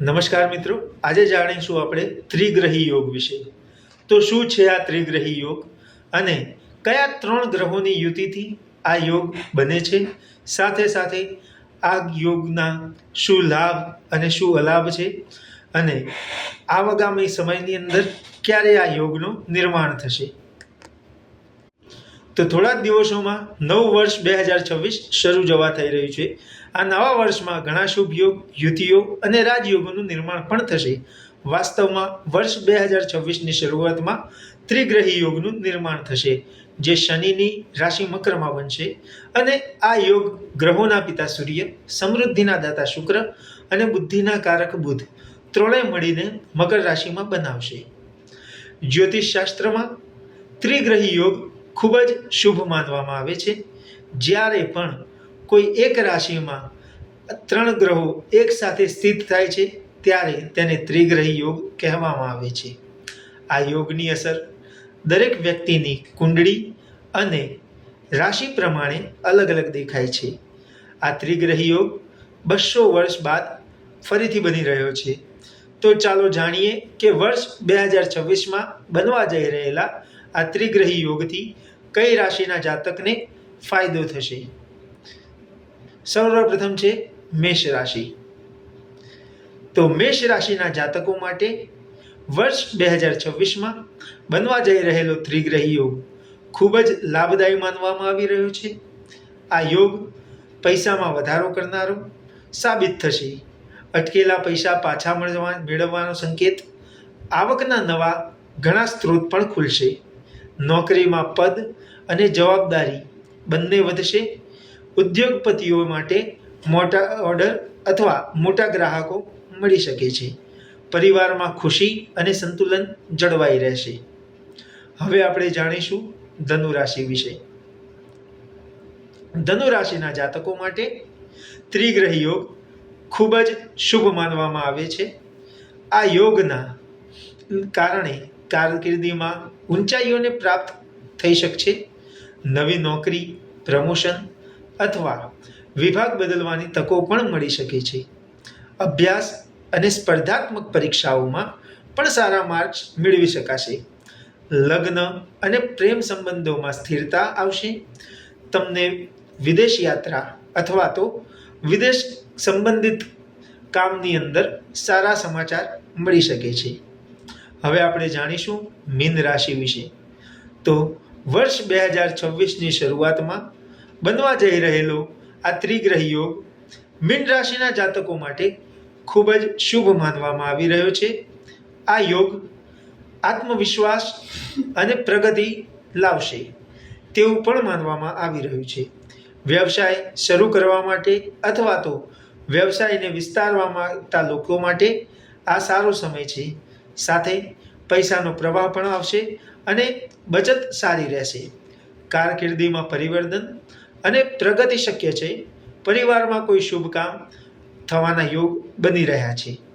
નમસ્કાર મિત્રો. આજે જાણીશું આપણે ત્રિગ્રહી યોગ વિશે. તો શું છે આ ત્રિગ્રહી યોગ? અને કયા ત્રણ ગ્રહોની યુતિથી આ યોગ બને છે? સાથે સાથે આ યોગના શું લાભ અને શું અલાભ છે? અને આવગામી સમયની અંદર ક્યારે આ યોગનું નિર્માણ થશે? તો થોડા જ દિવસોમાં નવ વર્ષ બે હજાર છવ્વીસ શરૂ જવા થઈ રહ્યું છે. આ નવા વર્ષમાં ઘણા શુભ યોગ, યુતિઓ અને રાજયોગોનું નિર્માણ પણ થશે. વાસ્તવમાં વર્ષ બે હજાર છવ્વીસની શરૂઆતમાં ત્રિગ્રહી યોગનું નિર્માણ થશે, જે શનિની રાશિ મકરમાં બનશે અને આ યોગ ગ્રહોના પિતા સૂર્ય, સમૃદ્ધિના દાતા શુક્ર અને બુદ્ધિના કારક બુધ ત્રણેય મળીને મકર રાશિમાં બનાવશે. જ્યોતિષ શાસ્ત્રમાં ત્રિગ્રહી યોગ ખૂબ જ શુભ માનવામાં આવે છે. જ્યારે પણ કોઈ એક રાશિમાં ત્રણ ગ્રહો એક સાથે સ્થિત થાય છે, ત્યારે તેને ત્રિગ્રહી યોગ કહેવામાં આવે છે. આ યોગની અસર દરેક વ્યક્તિની કુંડળી અને રાશિ પ્રમાણે અલગ અલગ દેખાય છે. આ ત્રિગ્રહી યોગ બસો વર્ષ બાદ ફરીથી બની રહ્યો છે. તો ચાલો જાણીએ કે વર્ષ બે હજાર છવ્વીસમાં બનવા જઈ રહેલા આ ત્રિગ્રહી યોગથી કઈ રાશિના જાતકને ફાયદો થશે? સર્વપ્રથમ છે મેષ રાશિ. તો મેષ રાશિના જાતકો માટે વર્ષ બે હજાર છવ્વીસમાં બનવા જઈ રહેલો ત્રિગ્રહી યોગ ખૂબ જ લાભદાયી માનવામાં આવી રહ્યો છે. આ યોગ પૈસામાં વધારો કરનારો સાબિત થશે. અટકેલા પૈસા પાછા મળવા મેળવવાનો સંકેત, આવકના નવા ઘણા સ્ત્રોત પણ ખુલશે. નોકરીમાં પદ અને જવાબદારી બંને વધશે. ઉદ્યોગપતિઓ માટે મોટા ઓર્ડર અથવા મોટા ગ્રાહકો મળી શકે છે. પરિવારમાં ખુશી અને સંતુલન જળવાઈ રહેશે. હવે આપણે જાણીશું ધનુ રાશિ વિશે. ધનુ રાશિના જાતકો માટે ત્રિગ્રહ યોગ ખૂબ જ શુભ માનવામાં આવે છે. આ યોગના કારણે કારકિર્દીમાં ઊંચાઈઓને પ્રાપ્ત થઈ શકશે. નવી નોકરી, પ્રમોશન અથવા વિભાગ બદલવાની તકો પણ મળી શકે છે. અભ્યાસ અને સ્પર્ધાત્મક પરીક્ષાઓમાં પણ સારા માર્ક્સ મેળવી શકાશે. લગ્ન અને પ્રેમ સંબંધોમાં સ્થિરતા આવશે. તમને વિદેશ યાત્રા અથવા તો વિદેશ સંબંધિત કામની અંદર સારા સમાચાર મળી શકે છે. હવે આપણે જાણીશું મીન રાશિ વિશે. તો વર્ષ બે હજાર છવ્વીસની શરૂઆતમાં બનવા જઈ રહેલો આ ત્રિગ્રહ યોગ મીન રાશિના જાતકો માટે ખૂબ જ શુભ માનવામાં આવી રહ્યો છે. આ યોગ આત્મવિશ્વાસ અને પ્રગતિ લાવશે તેવું પણ માનવામાં આવી રહ્યું છે. વ્યવસાય શરૂ કરવા માટે અથવા તો વ્યવસાયને વિસ્તારવા માંગતા લોકો માટે આ સારો સમય છે. સાથે પૈસાનો પ્રવાહ પણ આવશે અને બચત સારી રહેશે. કારકિર્દીમાં પરિવર્તન અને પ્રગતિ શક્ય છે. પરિવારમાં કોઈ શુભ કામ થવાના યોગ બની રહ્યા છે.